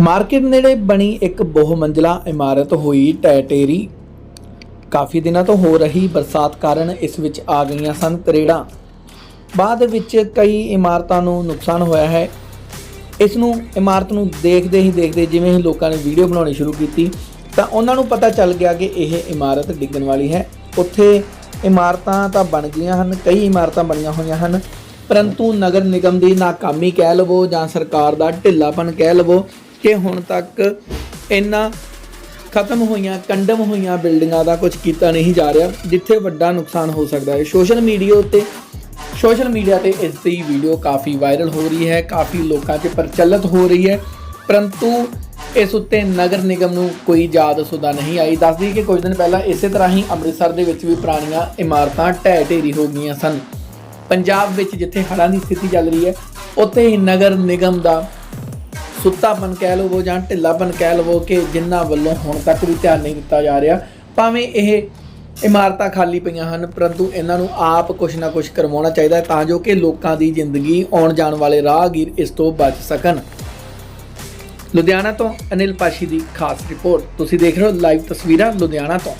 Market ਨੇੜੇ ਬਣੀ ਇੱਕ ਬਹੁ ਮੰਜ਼ਲਾ ਇਮਾਰਤ ਹੋਈ ਟੈਟੇਰੀ। ਕਾਫੀ ਦਿਨਾਂ ਤੋਂ ਹੋ ਰਹੀ ਬਰਸਾਤ ਕਾਰਨ ਇਸ ਵਿੱਚ ਆ ਗਈਆਂ ਸਨ ਤਰੇੜਾਂ। ਬਾਅਦ ਵਿੱਚ ਕਈ ਇਮਾਰਤਾਂ ਨੂੰ ਨੁਕਸਾਨ ਹੋਇਆ ਹੈ। ਇਸ ਨੂੰ ਇਮਾਰਤ ਨੂੰ ਦੇਖਦੇ ਹੀ ਦੇਖਦੇ ਜਿਵੇਂ ਹੀ ਲੋਕਾਂ ਨੇ ਵੀਡੀਓ ਬਣਾਉਣੀ ਸ਼ੁਰੂ ਕੀਤੀ, ਤਾਂ ਉਹਨਾਂ ਨੂੰ ਪਤਾ ਚੱਲ ਗਿਆ ਕਿ ਇਹ ਇਮਾਰਤ ਡਿੱਗਣ ਵਾਲੀ ਹੈ। ਉੱਥੇ ਇਮਾਰਤਾਂ ਤਾਂ ਬਣ ਗਈਆਂ ਹਨ, ਕਈ ਇਮਾਰਤਾਂ ਬਣੀਆਂ ਹੋਈਆਂ ਹਨ, ਪਰੰਤੂ ਨਗਰ ਨਿਗਮ ਦੀ ਨਾਕਾਮੀ ਕਹਿ ਲਵੋ ਜਾਂ ਸਰਕਾਰ ਦਾ ਢਿੱਲਾਪਨ ਕਹਿ ਲਵੋ ਕਿ ਹੁਣ ਤੱਕ ਇੰਨਾ ਖਤਮ ਹੋਈਆਂ, ਕੰਡਮ ਹੋਈਆਂ ਬਿਲਡਿੰਗਾਂ ਦਾ ਕੁਝ ਕੀਤਾ ਨਹੀਂ ਜਾ ਰਿਹਾ, ਜਿੱਥੇ ਵੱਡਾ ਨੁਕਸਾਨ ਹੋ ਸਕਦਾ ਹੈ। ਸੋਸ਼ਲ ਮੀਡੀਆ ਉੱਤੇ, ਸੋਸ਼ਲ ਮੀਡੀਆ ਤੇ ਇਸ ਦੀ ਵੀਡੀਓ ਕਾਫੀ ਵਾਇਰਲ ਹੋ ਰਹੀ ਹੈ, ਕਾਫੀ ਲੋਕਾਂ 'ਚ ਪ੍ਰਚਲਿਤ ਹੋ ਰਹੀ ਹੈ, ਪਰੰਤੂ ਇਸ ਉੱਤੇ ਨਗਰ ਨਿਗਮ ਨੂੰ ਕੋਈ ਯਾਦ ਸੁਦਾ ਨਹੀਂ ਆਈ। ਦੱਸਦੀ ਕਿ ਕੁਝ ਦਿਨ ਪਹਿਲਾਂ ਇਸੇ ਤਰ੍ਹਾਂ ਹੀ ਅੰਮ੍ਰਿਤਸਰ ਦੇ ਵਿੱਚ ਵੀ ਪੁਰਾਣੀਆਂ ਇਮਾਰਤਾਂ ਢਹਿ ਢੇਰੀ ਹੋ ਗਈਆਂ ਸਨ। ਪੰਜਾਬ ਵਿੱਚ ਜਿੱਥੇ ਹੜ੍ਹਾਂ ਦੀ ਸਥਿਤੀ ਚੱਲ ਰਹੀ ਹੈ, ਉੱਥੇ ਹੀ ਨਗਰ ਨਿਗਮ ਦਾ ਸੁੱਤਾਪਨ ਕਹਿ ਲਵੋ ਜਾਂ ਢਿੱਲਾਪਨ ਕਹਿ ਲਵੋ ਕਿ ਜਿਨ੍ਹਾਂ ਵੱਲੋਂ ਹੁਣ ਤੱਕ ਵੀ ਧਿਆਨ ਨਹੀਂ ਦਿੱਤਾ ਜਾ ਰਿਹਾ, ਭਾਵੇਂ ਇਹ ਇਮਾਰਤਾਂ ਖਾਲੀ ਪਈਆਂ ਹਨ, ਪਰੰਤੂ ਇਹਨਾਂ ਨੂੰ ਆਪ ਕੁਝ ਨਾ ਕੁਝ ਕਰਵਾਉਣਾ ਚਾਹੀਦਾ ਹੈ ਤਾਂ ਜੋ ਕਿ ਲੋਕਾਂ ਦੀ ਜ਼ਿੰਦਗੀ ਆਉਣ ਜਾਣ ਵਾਲੇ ਰਾਹਗੀਰ ਇਸ ਤੋਂ ਬਚ ਸਕਣ। ਲੁਧਿਆਣਾ ਤੋਂ ਅਨਿਲ ਪਾਸ਼ੀ ਦੀ ਖਾਸ ਰਿਪੋਰਟ। ਤੁਸੀਂ ਦੇਖ ਰਹੇ ਹੋ ਲਾਈਵ ਤਸਵੀਰਾਂ ਲੁਧਿਆਣਾ ਤੋਂ।